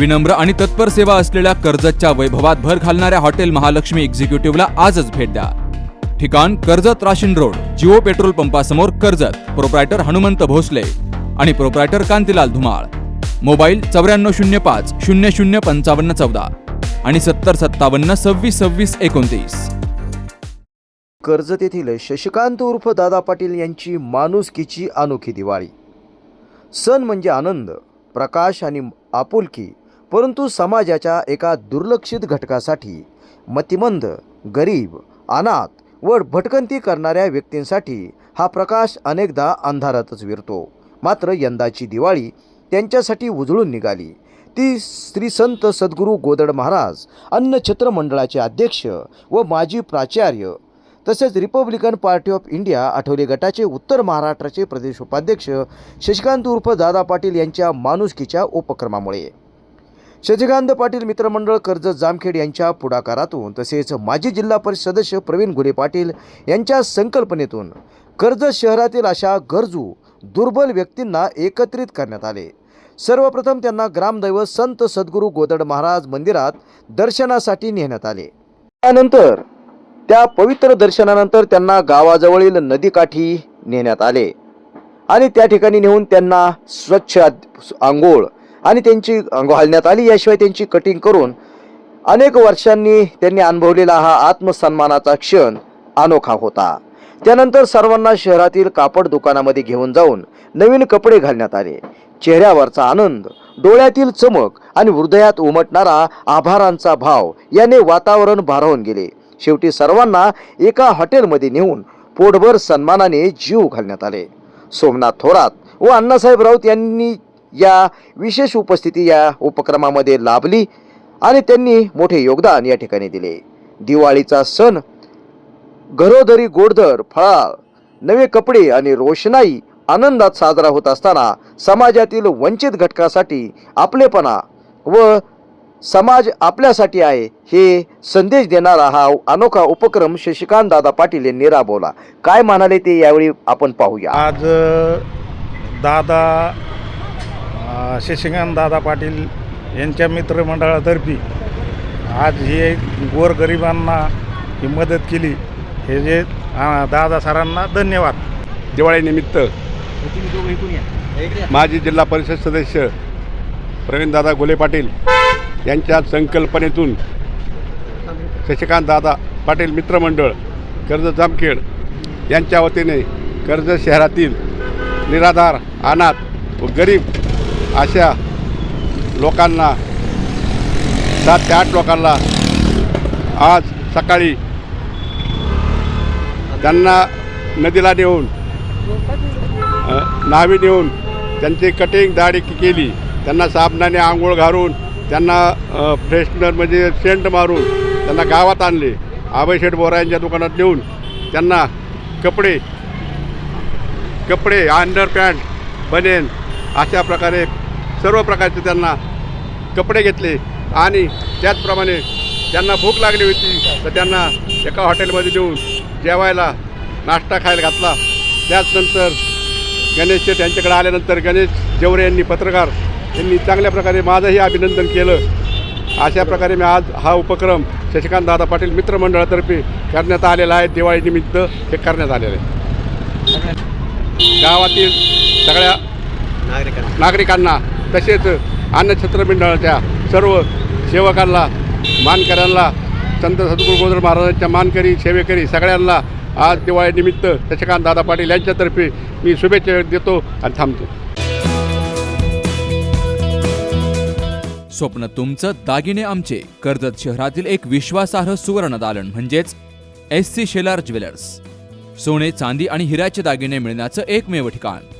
विनम्र आणि तत्पर सेवा असलेल्या कर्जतच्या वैभवात भर घालणाऱ्या हॉटेल महालक्ष्मी एक्झिक्युटिव्हला आजच भेट द्या. ठिकाण कर्जत राशीन रोड जिओ पेट्रोल पंपासमोर कर्जत प्रोप्रायटर हनुमंत भोसले आणि प्रोप्रायटर कांतीलाल धुमाळ. मोबाईल चौऱ्याण्णव शून्य पाच शून्य शून्य पंचावन्न चौदा आणि सत्तर सत्तावन्न सव्वीस सव्वीस एकोणतीस. कर्जत येथील शशिकांत उर्फ दादा पाटील यांची माणुसकीची अनोखी दिवाळी. सण म्हणजे आनंद प्रकाश आणि आपुलकी परंतु समाजाच्या एका दुर्लक्षित घटकासाठी मतिमंद गरीब अनाथ व भटकंती करणाऱ्या व्यक्तींसाठी हा प्रकाश अनेकदा अंधारातच विरतो. मात्र यंदाची दिवाळी त्यांच्यासाठी उजळून निघाली. ती श्री संत सद्गुरू गोदड महाराज अन्नछत्र मंडळाचे अध्यक्ष व माजी प्राचार्य तसेच Republican Party of India Athawale गटाचे उत्तर महाराष्ट्राचे प्रदेश उपाध्यक्ष शशिकांत उर्फ दादा पाटील यांच्या माणुसकीच्या उपक्रमामुळे. शशिकांत पाटील मित्रमंडळ कर्जत जामखेड यांच्या पुढाकारातून तसेच माजी जिल्हा परिषद सदस्य प्रवीण गुले पाटील यांच्या संकल्पनेतून कर्जत शहरातील अशा गरजू दुर्बल व्यक्तींना एकत्रित करण्यात आले. सर्वप्रथम त्यांना ग्रामदैवत संत सद्गुरू गोदड महाराज मंदिरात दर्शनासाठी नेण्यात आले. त्यानंतर त्या पवित्र दर्शनानंतर त्यांना गावाजवळील नदीकाठी नेण्यात आले आणि त्या ठिकाणी नेऊन त्यांना स्वच्छ आंघोळ आणि त्यांची घालण्यात आली. याशिवाय त्यांची कटिंग करून अनेक वर्षांनी त्यांनी अनुभवलेला हा आत्मसन्मानाचा क्षण अनोखा होता. त्यानंतर सर्वांना शहरातील कापड दुकानामध्ये घेऊन जाऊन नवीन कपडे घालण्यात आले. चेहऱ्यावरचा आनंद डोळ्यातील चमक आणि हृदयात उमटणारा आभारांचा भाव याने वातावरण भारावून गेले. शेवटी सर्वांना एका हॉटेलमध्ये नेऊन पोटभर सन्मानाने जीव घालण्यात आले. सोमनाथ थोरात व अण्णासाहेब राऊत यांनी या विशेष उपस्थिती या उपक्रमामध्ये लाभली आणि त्यांनी मोठे योगदान या ठिकाणी दिले. दिवाळीचा सण घरोघरी गोडधर फळाळ नवे कपडे आणि रोषणाई आनंदात साजरा होत असताना समाजातील वंचित घटकासाठी आपलेपणा व समाज आपल्यासाठी आहे हे संदेश देणारा हा अनोखा उपक्रम शशिकांत दादा पाटील यांनी राबवला. काय म्हणाले ते यावेळी आपण पाहूया. आज दादा शशिकांत दादा पाटील यांच्या मित्रमंडळातर्फे आज हे गोरगरिबांना ही मदत केली. हे जे दादा सरांना धन्यवाद. दिवाळीनिमित्त माजी जिल्हा परिषद सदस्य प्रवीणदादा गोले पाटील यांच्या संकल्पनेतून शशिकांत दादा पाटील मित्रमंडळ कर्जत जामखेड यांच्या वतीने कर्जत शहरातील निराधार अनाथ व गरीब अशा लोकांना सात ते आठ लोकांना आज सकाळी त्यांना नदीला नेऊन नावी न्हावी नेऊन त्यांची कटिंग दाढी केली. त्यांना साबणाने आंघोळ घालून त्यांना फ्रेशनर म्हणजे सेंट मारून त्यांना गावात आणले. आबय बोरायांच्या दुकानात नेऊन त्यांना कपडे कपडे अंडर पॅन्ट बनेन अशा प्रकारे सर्व प्रकारचे त्यांना कपडे घेतले आणि त्याचप्रमाणे त्यांना भूक लागली होती तर त्यांना एका हॉटेलमध्ये देऊन जेवायला नाश्ता खायला घातला. त्याचनंतर गणेश शेठ यांच्याकडे आल्यानंतर गणेश जेवरे यांनी पत्रकार यांनी चांगल्या प्रकारे माझंही अभिनंदन केलं. अशा प्रकारे मी आज हा उपक्रम शशिकांत दादा पाटील मित्रमंडळातर्फे करण्यात आलेला आहे. दिवाळीनिमित्त हे करण्यात आलेलं आहे. गावातील सगळ्या नागरिकांना. तसेच अन्नछत्र मंडळाच्या सर्व सेवकांना मानकऱ्यांना संत सद्गुरू गोदर महाराजांच्या मानकरी सेवेकरी सगळ्यांना आज दिवाळीनिमित्त शशिकांत दादा पाटील यांच्यातर्फे मी शुभेच्छा देतो आणि थांबतो. स्वप्न तुमचं दागिने आमचे. कर्जत शहरातील एक विश्वासार्ह सुवर्ण दालन म्हणजेच एस सी शेलार ज्वेलर्स. सोने चांदी आणि हिऱ्याचे दागिने मिळण्याचं एकमेव ठिकाण.